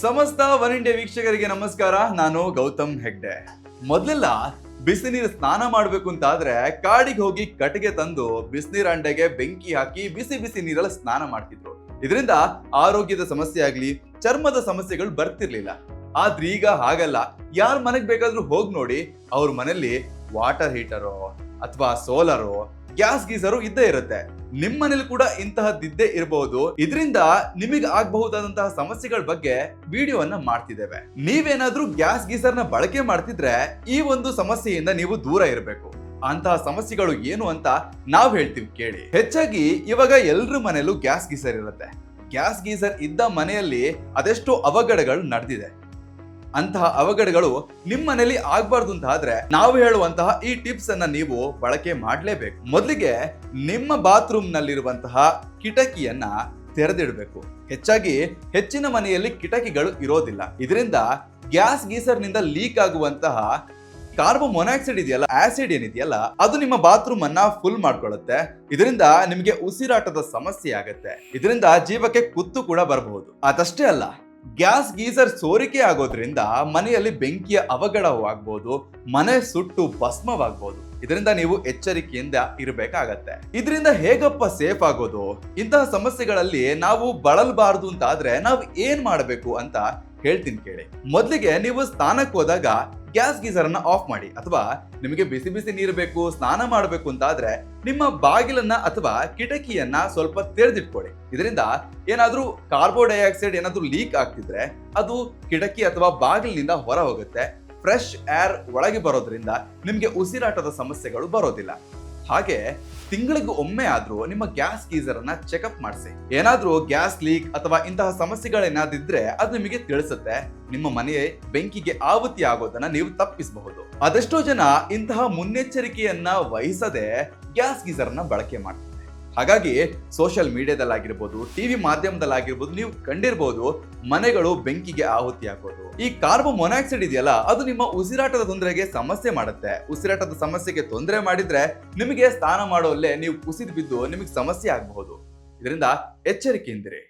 ಸಮಸ್ತ one India ವೀಕ್ಷಕರಿಗೆ ನಮಸ್ಕಾರ. ನಾನು ಗೌತಮ್ ಹೆಗ್ಡೆ. ಮೊದಲೆಲ್ಲ ಬಿಸಿನೀರು ಸ್ನಾನ ಮಾಡಬೇಕು ಅಂತ ಆದ್ರೆ ಕಾಡಿಗೆ ಹೋಗಿ ಕಟ್ಟಿಗೆ ತಂದು ಬಿಸಿನೀರ ಅಂಡೆಗೆ ಬೆಂಕಿ ಹಾಕಿ ಬಿಸಿ ಬಿಸಿ ನೀರಲ್ಲಿ ಸ್ನಾನ ಮಾಡ್ತಿದ್ರು. ಇದರಿಂದ ಆರೋಗ್ಯದ ಸಮಸ್ಯೆ ಆಗ್ಲಿ, ಚರ್ಮದ ಸಮಸ್ಯೆಗಳು ಬರ್ತಿರ್ಲಿಲ್ಲ. ಆದ್ರೆ ಈಗ ಹಾಗಲ್ಲ. ಯಾರ ಮನೆಗೆ ಬೇಕಾದ್ರೂ ಹೋಗಿ ನೋಡಿ, ಅವ್ರ ಮನೆಯಲ್ಲಿ ವಾಟರ್ ಹೀಟರು ಅಥವಾ ಸೋಲಾರು, ಗ್ಯಾಸ್ ಗೀಸರು ಇದ್ದೇ ಇರುತ್ತೆ. ನಿಮ್ಮನೇಲಿ ಕೂಡ ಇಂತಹದ್ದಿದ್ದೇ ಇರಬಹುದು ಇದರಿಂದ ನಿಮಗೆ ಆಗಬಹುದಾದಂತಹ ಸಮಸ್ಯೆಗಳ ಬಗ್ಗೆ ವಿಡಿಯೋವನ್ನ ಮಾಡ್ತಿದ್ದೇವೆ. ನೀವೇನಾದ್ರೂ ಗ್ಯಾಸ್ ಗೀಸರ್ನ ಬಳಕೆ ಮಾಡ್ತಿದ್ರೆ ಈ ಒಂದು ಸಮಸ್ಯೆಯಿಂದ ನೀವು ದೂರ ಇರಬೇಕು. ಅಂತಹ ಸಮಸ್ಯೆಗಳು ಏನು ಅಂತ ನಾವ್ ಹೇಳ್ತೀವಿ ಕೇಳಿ. ಹೆಚ್ಚಾಗಿ ಇವಾಗ ಎಲ್ರ ಮನೆಯಲ್ಲೂ ಗ್ಯಾಸ್ ಗೀಸರ್ ಇರುತ್ತೆ. ಗ್ಯಾಸ್ ಗೀಸರ್ ಇದ್ದ ಮನೆಯಲ್ಲಿ ಅದೆಷ್ಟೋ ಅವಘಡಗಳು ನಡೆದಿದೆ. ಅಂತಹ ಅವಘಡಗಳು ನಿಮ್ಮ ಮನೇಲಿ ಆಗ್ಬಾರ್ದು ಅಂತ ಆದ್ರೆ ನಾವು ಹೇಳುವಂತಹ ಈ ಟಿಪ್ಸ್ ಅನ್ನ ನೀವು ಬಳಕೆ ಮಾಡಲೇಬೇಕು. ಮೊದಲಿಗೆ ನಿಮ್ಮ ಬಾತ್ರೂಮ್ ನಲ್ಲಿರುವಂತಹ ಕಿಟಕಿಯನ್ನ ತೆರೆದಿಡಬೇಕು. ಹೆಚ್ಚಾಗಿ ಹೆಚ್ಚಿನ ಮನೆಯಲ್ಲಿ ಕಿಟಕಿಗಳು ಇರೋದಿಲ್ಲ. ಇದರಿಂದ ಗ್ಯಾಸ್ ಗೀಸರ್ನಿಂದ ಲೀಕ್ ಆಗುವಂತಹ ಕಾರ್ಬನ್ ಮೊನಾಕ್ಸೈಡ್ ಇದೆಯಲ್ಲ ಆಸಿಡ್ ಏನಿದೆಯಲ್ಲ, ಅದು ನಿಮ್ಮ ಬಾತ್ರೂಮ್ ಅನ್ನ ಫುಲ್ ಮಾಡ್ಕೊಳ್ಳುತ್ತೆ. ಇದರಿಂದ ನಿಮಗೆ ಉಸಿರಾಟದ ಸಮಸ್ಯೆ ಆಗುತ್ತೆ. ಇದರಿಂದ ಜೀವಕ್ಕೆ ಕುತ್ತು ಕೂಡ ಬರಬಹುದು. ಅದಷ್ಟೇ ಅಲ್ಲ ಗ್ಯಾಸ್ ಗೀಸರ್ ಸೋರಿಕೆ ಆಗೋದ್ರಿಂದ ಮನೆಯಲ್ಲಿ ಬೆಂಕಿಯ ಅವಘಡವಾಗ್ಬೋದು, ಮನೆ ಸುಟ್ಟು ಭಸ್ಮವಾಗ್ಬೋದು. ಇದರಿಂದ ನೀವು ಎಚ್ಚರಿಕೆಯಿಂದ ಇರಬೇಕಾಗತ್ತೆ. ಇದರಿಂದ ಹೇಗಪ್ಪ ಸೇಫ್ ಆಗೋದು? ಇಂತಹ ಸಮಸ್ಯೆಗಳಲ್ಲಿ ನಾವು ಬಳಲ್ಬಾರ್ದು ಅಂತ ಆದ್ರೆ ನಾವು ಏನ್ ಮಾಡಬೇಕು ಅಂತ ಹೇಳ್ತೀನಿ ಕೇಳಿ. ಮೊದಲಿಗೆ ನೀವು ಸ್ಥಾನಕ್ಕೆ ಹೋದಾಗ ಗ್ಯಾಸ್ ಗೀಸರ್ ಅನ್ನ ಆಫ್ ಮಾಡಿ ಅಥವಾ ನಿಮಗೆ ಬಿಸಿ ಬಿಸಿ ನೀರು ಬೇಕು, ಸ್ನಾನ ಮಾಡಬೇಕು ಅಂತ ಆದ್ರೆ ನಿಮ್ಮ ಬಾಗಿಲನ್ನ ಅಥವಾ ಕಿಟಕಿಯನ್ನ ಸ್ವಲ್ಪ ತೆರೆದಿಟ್ಕೊಳ್ಳಿ. ಇದರಿಂದ ಏನಾದ್ರೂ ಕಾರ್ಬೋ ಡೈಆಕ್ಸೈಡ್ ಏನಾದ್ರೂ ಲೀಕ್ ಆಗ್ತಿದ್ರೆ ಅದು ಕಿಟಕಿ ಅಥವಾ ಬಾಗಿಲಿನಿಂದ ಹೊರ ಹೋಗುತ್ತೆ ಫ್ರೆಶ್ ಏರ್ ಒಳಗೆ ಬರೋದ್ರಿಂದ ನಿಮಗೆ ಉಸಿರಾಟದ ಸಮಸ್ಯೆಗಳು ಬರೋದಿಲ್ಲ. ಹಾಗೆ ತಿಂಗಳಿಗೆ ಒಮ್ಮೆ ಆದ್ರೂ ನಿಮ್ಮ ಗ್ಯಾಸ್ ಗೀಸರ್ ಅನ್ನ ಚೆಕಪ್ ಮಾಡಿಸಿ. ಏನಾದ್ರೂ ಗ್ಯಾಸ್ ಲೀಕ್ ಅಥವಾ ಇಂತಹ ಸಮಸ್ಯೆಗಳೇನಾದಿದ್ರೆ ಅದು ನಿಮಗೆ ತಿಳಿಸುತ್ತೆ. ನಿಮ್ಮ ಮನೆಯ ಬೆಂಕಿಗೆ ಆವೃತ್ತಿ ಆಗೋದನ್ನ ನೀವು ತಪ್ಪಿಸಬಹುದು. ಅದೆಷ್ಟೋ ಜನ ಇಂತಹ ಮುನ್ನೆಚ್ಚರಿಕೆಯನ್ನ ವಹಿಸದೆ ಗ್ಯಾಸ್ ಗೀಸರ್ ಅನ್ನ ಬಳಕೆ ಮಾಡ್ತಾರೆ. ಹಾಗಾಗಿ ಸೋಷಿಯಲ್ ಮೀಡಿಯಾದಲ್ಲಾಗಿರ್ಬೋದು ಟಿವಿ ಮಾಧ್ಯಮದಲ್ಲಾಗಿರ್ಬೋದು, ನೀವು ಕಂಡಿರ್ಬೋದು, ಮನೆಗಳು ಬೆಂಕಿಗೆ ಆಹುತಿ ಹಾಕೋದು. ಈ ಕಾರ್ಬನ್ ಮೊನಾಕ್ಸೈಡ್ ಇದೆಯಲ್ಲ, ಅದು ನಿಮ್ಮ ಉಸಿರಾಟದ ತೊಂದರೆಗೆ ಸಮಸ್ಯೆ ಮಾಡುತ್ತೆ. ಉಸಿರಾಟದ ಸಮಸ್ಯೆಗೆ ತೊಂದರೆ ಮಾಡಿದ್ರೆ ನಿಮಗೆ ಸ್ನಾನ ಮಾಡೋಲ್ಲೇ ನೀವು ಕುಸಿದು ಬಿದ್ದು ನಿಮಗೆ ಸಮಸ್ಯೆ ಆಗಬಹುದು. ಇದರಿಂದ ಎಚ್ಚರಿಕೆಯಿಂದಿರಿ.